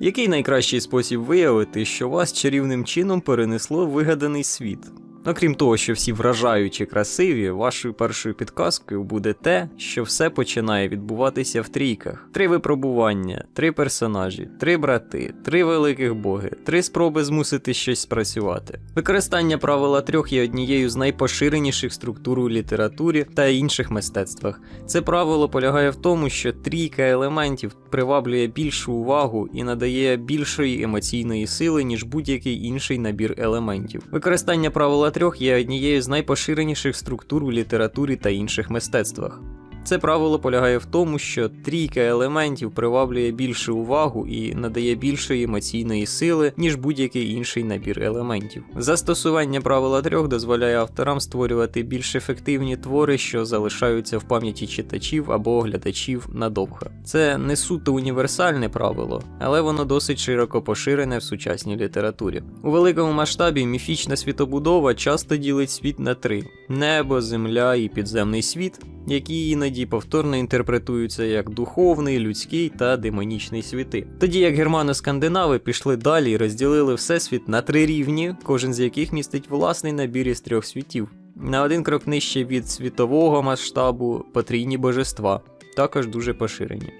Який найкращий спосіб виявити, що вас чарівним чином перенесло вигаданий світ? Окрім того, що всі вражаючі красиві, вашою першою підказкою буде те, що все починає відбуватися в трійках: три випробування, три персонажі, три брати, три великих боги, три спроби змусити щось спрацювати. Використання правила трьох є однією з найпоширеніших структур у літературі та інших мистецтвах. Це правило полягає в тому, що трійка елементів приваблює більшу увагу і надає більшої емоційної сили, ніж будь-який інший набір елементів. Використання правила трьох є однією з найпоширеніших структур у літературі та інших мистецтвах. Це правило полягає в тому, що трійка елементів приваблює більше увагу і надає більшої емоційної сили, ніж будь-який інший набір елементів. Застосування правила трьох дозволяє авторам створювати більш ефективні твори, що залишаються в пам'яті читачів або глядачів надовго. Це не суто універсальне правило, але воно досить широко поширене в сучасній літературі. У великому масштабі міфічна світобудова часто ділить світ на три: небо, земля і підземний світ які іноді повторно інтерпретуються як духовний, людський та демонічний світи. Тоді як германо-скандинави пішли далі і розділили всесвіт на три рівні, кожен з яких містить власний набір із трьох світів. На один крок нижче від світового масштабу потрійні божества, також дуже поширені.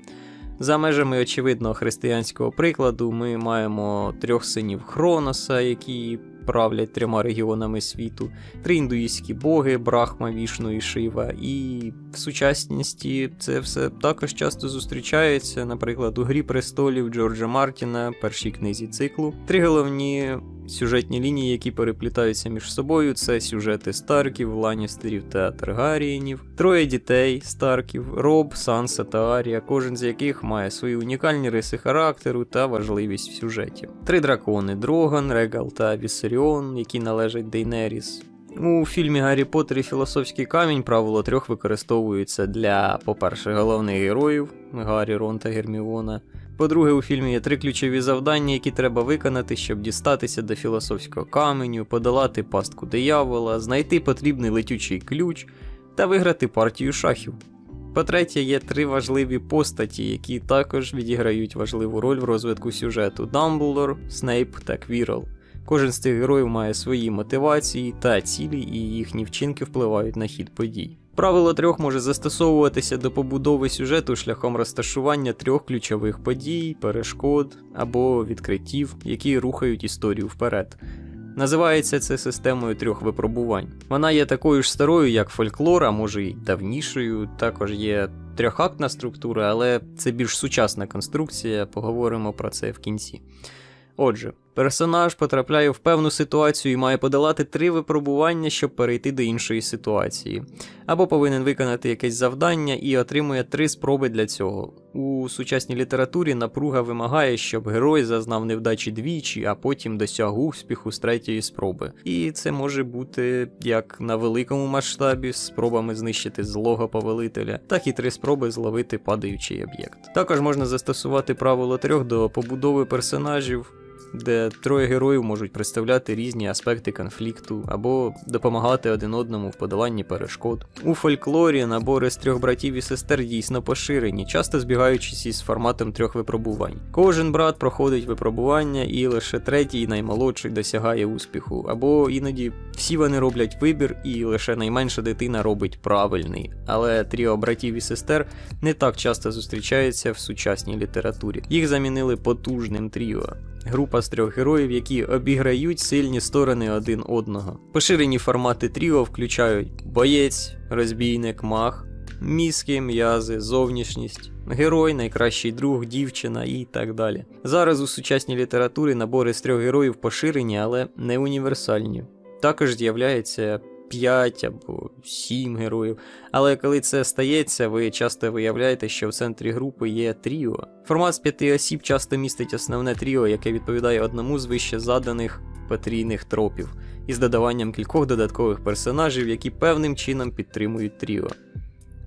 За межами очевидного християнського прикладу, ми маємо трьох синів Хроноса, які правлять трьома регіонами світу, три індуїстські боги, Брахма, Вішну і Шива. І в сучасності це все також часто зустрічається, наприклад, у Грі престолів Джорджа Мартіна, першій книзі циклу. Три головні. Сюжетні лінії, які переплітаються між собою, це сюжети Старків, Ланістерів та Таргарієнів, троє дітей Старків, Роб, Санса та Арія, кожен з яких має свої унікальні риси характеру та важливість в сюжеті. Три дракони Дроган, Регал та Вісеріон, які належать Дейнеріс. У фільмі Гаррі Поттер і Філософський камінь правило трьох використовується для, по-перше, головних героїв Гаррі, Рон та Герміона. По-друге, у фільмі є три ключові завдання, які треба виконати, щоб дістатися до філософського каменю, подолати пастку диявола, знайти потрібний летючий ключ та виграти партію шахів. По-третє, є три важливі постаті, які також відіграють важливу роль в розвитку сюжету: Дамблдор, Снейп та Квірл. Кожен з цих героїв має свої мотивації та цілі, і їхні вчинки впливають на хід подій. Правило трьох може застосовуватися до побудови сюжету шляхом розташування трьох ключових подій, перешкод або відкриттів, які рухають історію вперед. Називається це системою трьох випробувань. Вона є такою ж старою, як фольклор, а може й давнішою. Також є трьохактна структура, але це більш сучасна конструкція, поговоримо про це в кінці. Отже, персонаж потрапляє в певну ситуацію і має подолати три випробування, щоб перейти до іншої ситуації, або повинен виконати якесь завдання і отримує три спроби для цього. У сучасній літературі напруга вимагає, щоб герой зазнав невдачі двічі, а потім досяг успіху з третьої спроби. І це може бути як на великому масштабі з спробами знищити злого повелителя, так і три спроби зловити падаючий об'єкт. Також можна застосувати правило трьох до побудови персонажів де троє героїв можуть представляти різні аспекти конфлікту або допомагати один одному в подоланні перешкод. У фольклорі набори з трьох братів і сестер дійсно поширені, часто збігаючись із форматом трьох випробувань. Кожен брат проходить випробування, і лише третій, наймолодший, досягає успіху, або іноді всі вони роблять вибір, і лише найменша дитина робить правильний. Але тріо братів і сестер не так часто зустрічаються в сучасній літературі. Їх замінили потужним тріо група з трьох героїв, які обіграють сильні сторони один одного. Поширені формати тріо включають боєць, розбійник, маг, мізки, м'язи, зовнішність. Герой, найкращий друг, дівчина і так далі. Зараз у сучасній літературі набори з трьох героїв поширені, але не універсальні. Також з'являється 5 або 7 героїв. Але коли це стається, ви часто виявляєте, що в центрі групи є тріо. Формат з п'яти осіб часто містить основне тріо, яке відповідає одному з вище заданих патрійних тропів, із додаванням кількох додаткових персонажів, які певним чином підтримують тріо.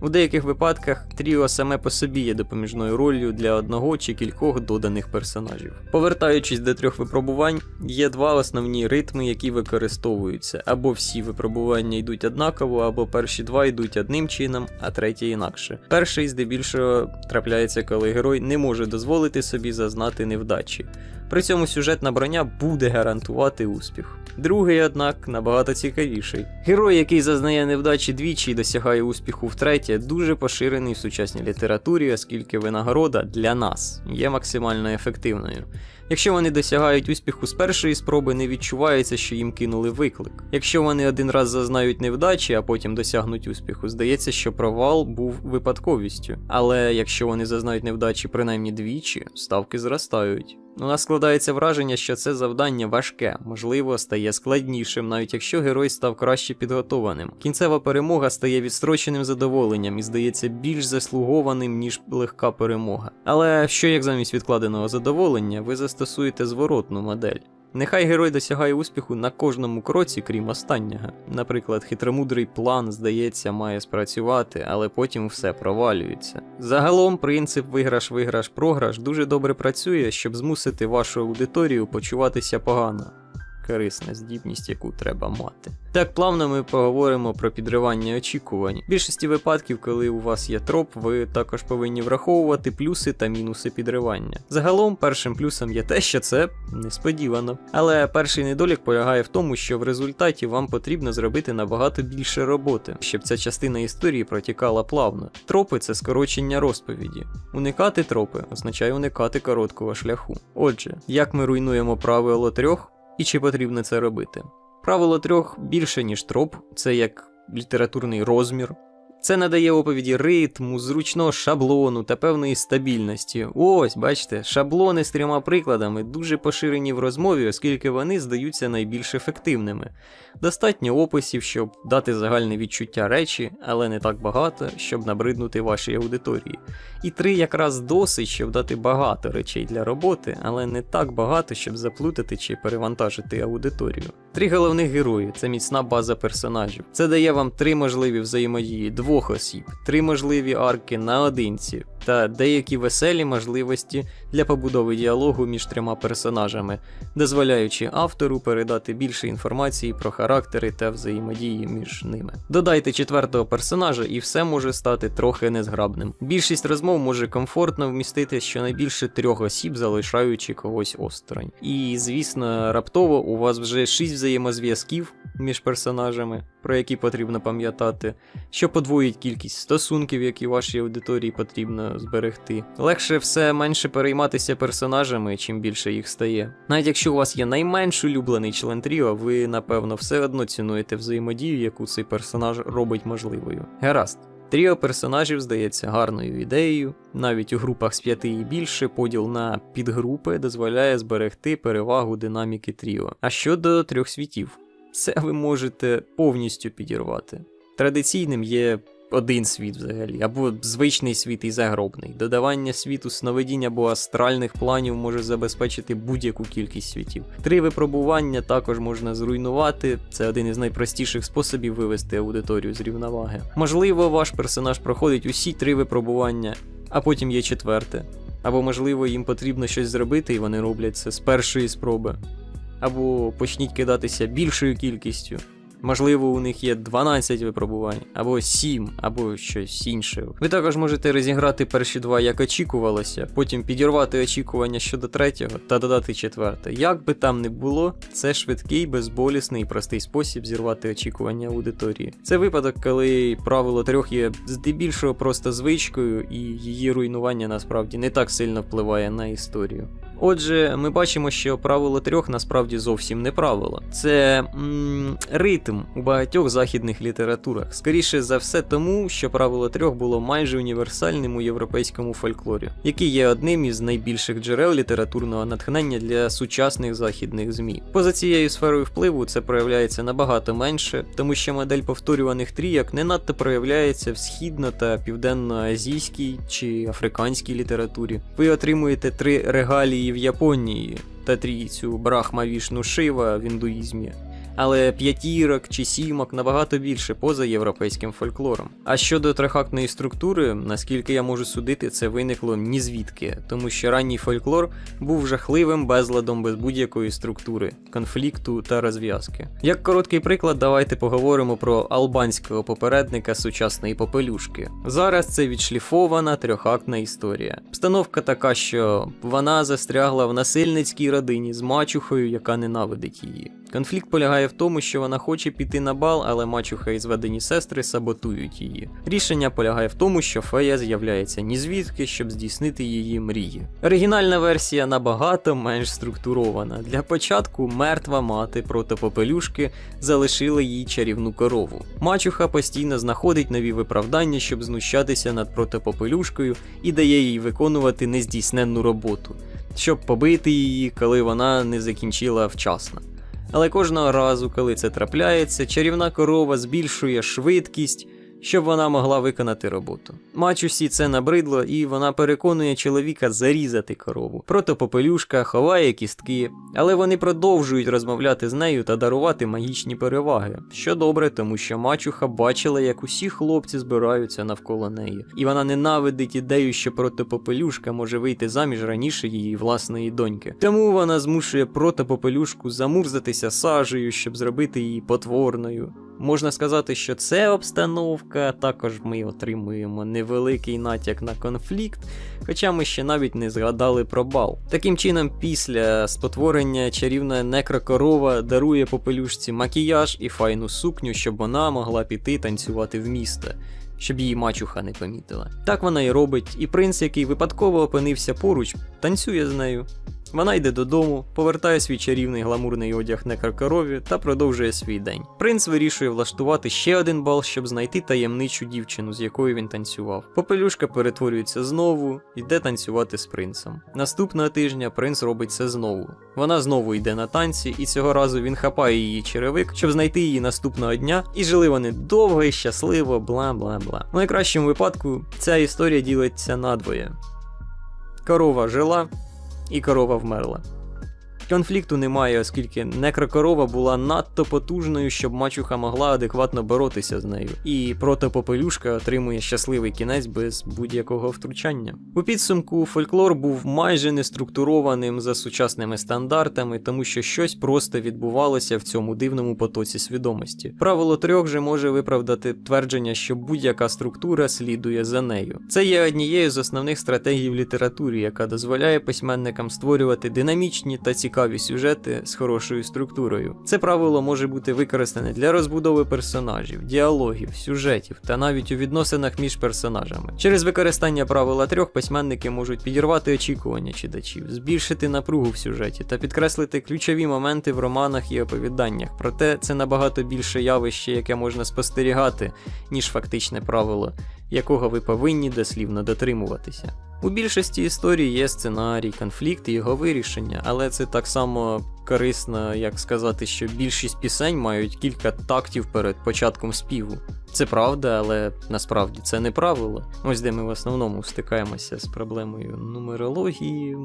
У деяких випадках тріо саме по собі є допоміжною роллю для одного чи кількох доданих персонажів. Повертаючись до трьох випробувань, є два основні ритми, які використовуються. Або всі випробування йдуть однаково, або перші два йдуть одним чином, а третій інакше. Перший здебільшого трапляється, коли герой не може дозволити собі зазнати невдачі. При цьому сюжетна броня буде гарантувати успіх. Другий, однак, набагато цікавіший. Герой, який зазнає невдачі двічі і досягає успіху втретє, дуже поширений в сучасній літературі, оскільки винагорода для нас є максимально ефективною. Якщо вони досягають успіху з першої спроби, не відчувається, що їм кинули виклик. Якщо вони один раз зазнають невдачі, а потім досягнуть успіху, здається, що провал був випадковістю. Але якщо вони зазнають невдачі принаймні двічі, ставки зростають. У нас складається враження, що це завдання важке, можливо, стає складнішим, навіть якщо герой став краще підготованим. Кінцева перемога стає відстроченим задоволенням і здається більш заслугованим, ніж легка перемога. Але що як замість відкладеного задоволення, ви застосуєте зворотну модель. Нехай герой досягає успіху на кожному кроці, крім останнього. Наприклад, хитромудрий план, здається, має спрацювати, але потім все провалюється. Загалом, принцип виграш-виграш-програш дуже добре працює, щоб змусити вашу аудиторію почуватися погано. Корисна здібність, яку треба мати. Так плавно ми поговоримо про підривання очікувань. В більшості випадків, коли у вас є троп, ви також повинні враховувати плюси та мінуси підривання. Загалом, першим плюсом є те, що це несподівано. Але перший недолік полягає в тому, що в результаті вам потрібно зробити набагато більше роботи, щоб ця частина історії протікала плавно. Тропи це скорочення розповіді. Уникати тропи означає уникати короткого шляху. Отже, як ми руйнуємо правило трьох і чи потрібно це робити? Правило трьох більше, ніж троп, це як літературний розмір. Це надає оповіді ритму, зручного шаблону та певної стабільності. Ось, бачите, шаблони з трьома прикладами дуже поширені в розмові, оскільки вони здаються найбільш ефективними. Достатньо описів, щоб дати загальне відчуття речі, але не так багато, щоб набриднути вашій аудиторії. І три якраз досить, щоб дати багато речей для роботи, але не так багато, щоб заплутати чи перевантажити аудиторію. Три головних герої це міцна база персонажів. Це дає вам три можливі взаємодії двох осіб, три можливі арки наодинці та деякі веселі можливості для побудови діалогу між трьома персонажами, дозволяючи автору передати більше інформації про характери та взаємодії між ними. Додайте четвертого персонажа, і все може стати трохи незграбним. Більшість розмов може комфортно вмістити щонайбільше трьох осіб, залишаючи когось осторонь. І, звісно, раптово у вас вже шість взаємозв'язків між персонажами, про які потрібно пам'ятати, що подвоїть кількість стосунків, які вашій аудиторії потрібно зберегти. Легше все менше перейматися персонажами, чим більше їх стає. Навіть якщо у вас є найменш улюблений член тріо, ви напевно все одно цінуєте взаємодію, яку цей персонаж робить можливою. Гаразд. Тріо персонажів здається гарною ідеєю. Навіть у групах з п'яти і більше поділ на підгрупи дозволяє зберегти перевагу динаміки тріо. А щодо трьох світів, це ви можете повністю підірвати. Традиційним є один світ взагалі, або звичний світ і загробний. Додавання світу сновидінь або астральних планів може забезпечити будь-яку кількість світів. Три випробування також можна зруйнувати. Це один із найпростіших способів вивести аудиторію з рівноваги. Можливо, ваш персонаж проходить усі три випробування, а потім є четверте. Або, можливо, їм потрібно щось зробити, і вони роблять це з першої спроби. Або почніть кидатися більшою кількістю. Можливо, у них є 12 випробувань, або 7, або щось інше. Ви також можете розіграти перші два, як очікувалося, потім підірвати очікування щодо третього та додати четверте. Як би там не було, це швидкий, безболісний і простий спосіб зірвати очікування аудиторії. Це випадок, коли правило трьох є здебільшого просто звичкою, і її руйнування насправді не так сильно впливає на історію. Отже, ми бачимо, що правило трьох насправді зовсім не правило. Це м, ритм у багатьох західних літературах. Скоріше за все, тому що правило трьох було майже універсальним у європейському фольклорі, який є одним із найбільших джерел літературного натхнення для сучасних західних змі. Поза цією сферою впливу це проявляється набагато менше, тому що модель повторюваних трійок не надто проявляється в східно та південноазійській чи африканській літературі. Ви отримуєте три регалії в Японії та трійцю Брахма Вішну Шива в індуїзмі. Але п'ятірок чи сімок набагато більше поза європейським фольклором. А щодо трихактної структури, наскільки я можу судити, це виникло ні звідки, тому що ранній фольклор був жахливим безладом без будь-якої структури, конфлікту та розв'язки. Як короткий приклад, давайте поговоримо про албанського попередника сучасної попелюшки. Зараз це відшліфована трьохактна історія. Обстановка така, що вона застрягла в насильницькій родині з мачухою, яка ненавидить її. Конфлікт полягає в тому, що вона хоче піти на бал, але мачуха і зведені сестри саботують її. Рішення полягає в тому, що фея з'являється ні звідки, щоб здійснити її мрії. Оригінальна версія набагато менш структурована. Для початку мертва мати проти попелюшки залишила їй чарівну корову. Мачуха постійно знаходить нові виправдання, щоб знущатися над протипопелюшкою і дає їй виконувати нездійсненну роботу, щоб побити її, коли вона не закінчила вчасно. Але кожного разу, коли це трапляється, чарівна корова збільшує швидкість, щоб вона могла виконати роботу. Мачусі це набридло, і вона переконує чоловіка зарізати корову. Проте попелюшка ховає кістки, але вони продовжують розмовляти з нею та дарувати магічні переваги. Що добре, тому що мачуха бачила, як усі хлопці збираються навколо неї, і вона ненавидить ідею, що проти попелюшка може вийти заміж раніше її власної доньки. Тому вона змушує проти попелюшку замурзатися сажею, щоб зробити її потворною. Можна сказати, що це обстановка, також ми отримуємо невеликий натяк на конфлікт, хоча ми ще навіть не згадали про бал. Таким чином, після спотворення чарівна некрокорова дарує попелюшці макіяж і файну сукню, щоб вона могла піти танцювати в місто. Щоб її мачуха не помітила. Так вона і робить, і принц, який випадково опинився поруч, танцює з нею. Вона йде додому, повертає свій чарівний гламурний одяг некрокорові та продовжує свій день. Принц вирішує влаштувати ще один бал, щоб знайти таємничу дівчину, з якою він танцював. Попелюшка перетворюється знову, йде танцювати з принцем. Наступного тижня принц робить це знову. Вона знову йде на танці, і цього разу він хапає її черевик, щоб знайти її наступного дня. І жили вони довго і щасливо, бла бла бла. В найкращому випадку ця історія ділиться надвоє. Корова жила, і корова вмерла. Конфлікту немає, оскільки некрокорова була надто потужною, щоб мачуха могла адекватно боротися з нею, і протопопелюшка отримує щасливий кінець без будь-якого втручання. У підсумку фольклор був майже неструктурованим за сучасними стандартами, тому що щось просто відбувалося в цьому дивному потоці свідомості. Правило трьох же може виправдати твердження, що будь-яка структура слідує за нею. Це є однією з основних стратегій в літературі, яка дозволяє письменникам створювати динамічні та цікаві сюжети з хорошою структурою. Це правило може бути використане для розбудови персонажів, діалогів, сюжетів та навіть у відносинах між персонажами. Через використання правила трьох письменники можуть підірвати очікування читачів, збільшити напругу в сюжеті та підкреслити ключові моменти в романах і оповіданнях. Проте це набагато більше явище, яке можна спостерігати, ніж фактичне правило, якого ви повинні дослівно дотримуватися. У більшості історій є сценарій, конфлікт і його вирішення, але це так само корисно, як сказати, що більшість пісень мають кілька тактів перед початком співу. Це правда, але насправді це не правило. Ось де ми в основному стикаємося з проблемою нумерології.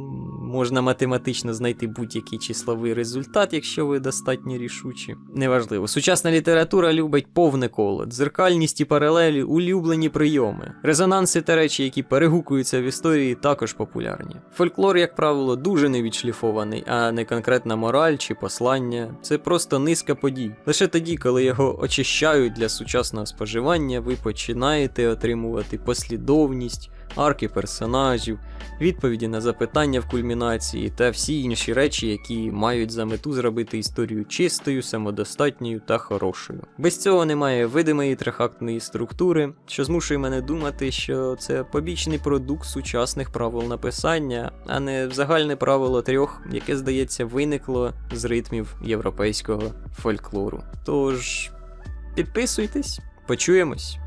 Можна математично знайти будь-який числовий результат, якщо ви достатньо рішучі. Неважливо. Сучасна література любить повне коло, дзеркальність і паралелі, улюблені прийоми. Резонанси та речі, які перегукуються в історії, також популярні. Фольклор, як правило, дуже невідшліфований, а не конкретна мораль чи послання. Це просто низка подій. Лише тоді, коли його очищають для сучасного споживання, ви починаєте отримувати послідовність, арки персонажів, відповіді на запитання в кульмінації та всі інші речі, які мають за мету зробити історію чистою, самодостатньою та хорошою. Без цього немає видимої трихактної структури, що змушує мене думати, що це побічний продукт сучасних правил написання, а не загальне правило трьох, яке, здається, виникло з ритмів європейського фольклору. Тож підписуйтесь, Почуємось!